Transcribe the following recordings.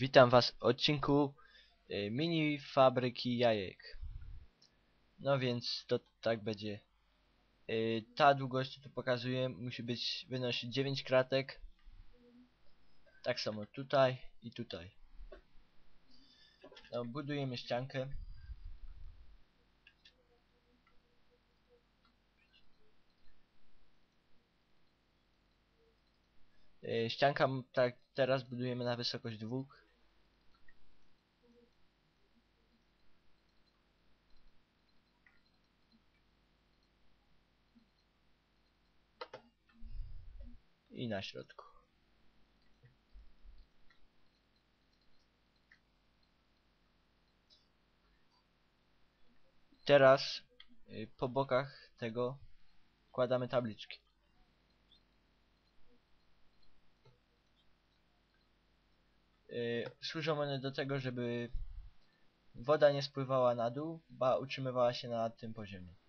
Witam was w odcinku y, mini fabryki jajek. No więc to tak będzie. Y, Ta długość, tu pokazuję, musi być wynosić 9 kratek. Tak samo tutaj i tutaj. No, budujemy ściankę. Y, Ścianka tak teraz budujemy na wysokość dwóch. I na środku. Teraz y, po bokach tego wkładamy tabliczki. Y, Służą one do tego, żeby woda nie spływała na dół, ba utrzymywała się na tym poziomie.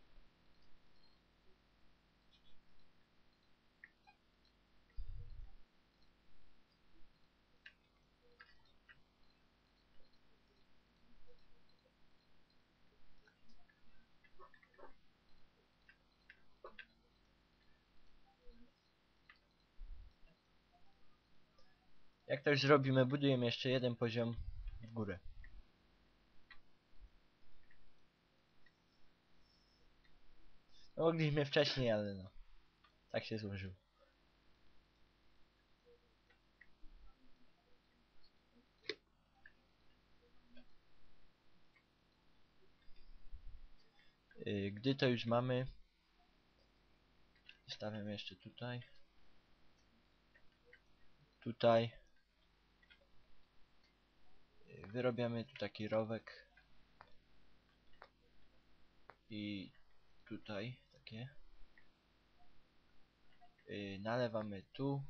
Jak to już zrobimy, budujemy jeszcze jeden poziom w górę. No mogliśmy wcześniej, ale no. Tak się złożyło. Yy, Gdy to już mamy, stawiam jeszcze tutaj, tutaj. Wyrobiamy tu taki rowek i tutaj takie. Yy, nalewamy tu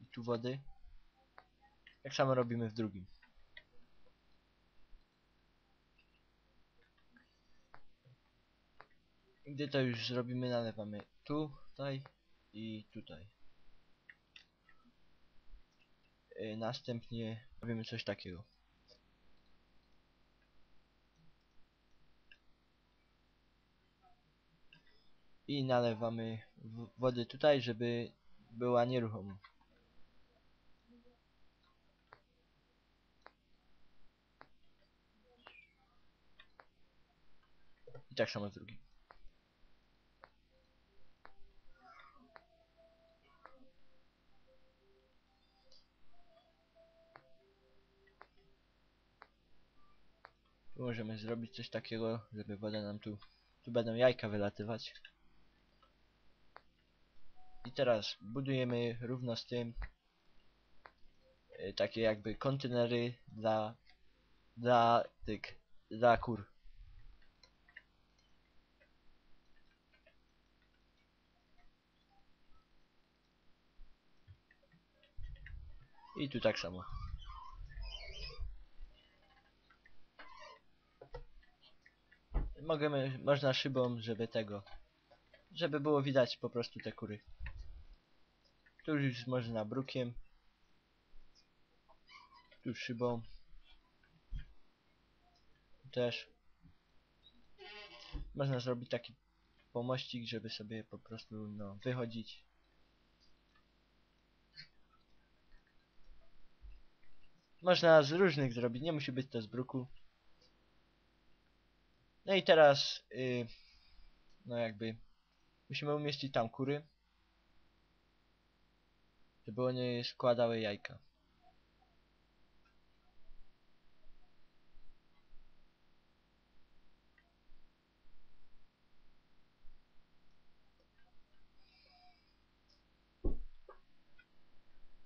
i tu wody. Tak samo robimy w drugim. Gdy to już zrobimy, nalewamy tu, tutaj i tutaj. Yy, następnie robimy coś takiego. I nalewamy wody tutaj, żeby była nieruchoma. I tak samo z drugim. Możemy zrobić coś takiego, żeby woda nam tu... Tu będą jajka wylatywać. I teraz budujemy równo z tym y, takie jakby kontenery dla dla tych dla kur. I tu tak samo. Możemy, można szybą, żeby tego, żeby było widać po prostu te kury. Tu już można brukiem. Tu szybą. Też. Można zrobić taki pomościk, żeby sobie po prostu no, wychodzić. Można z różnych zrobić, nie musi być to z bruku. No i teraz, yy, no jakby, musimy umieścić tam kury żeby one składały jajka.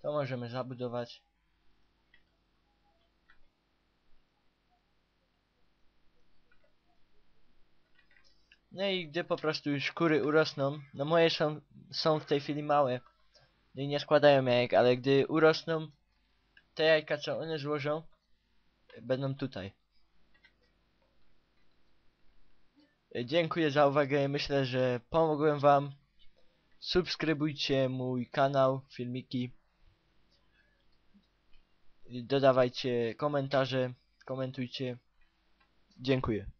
To możemy zabudować. No i gdy po prostu już kury urosną, no moje są, są w tej chwili małe, no i nie składają jajek, ale gdy urosną, te jajka co one złożą, będą tutaj. Dziękuję za uwagę, myślę, że pomogłem wam. Subskrybujcie mój kanał, filmiki. dodawajcie komentarze, komentujcie. Dziękuję.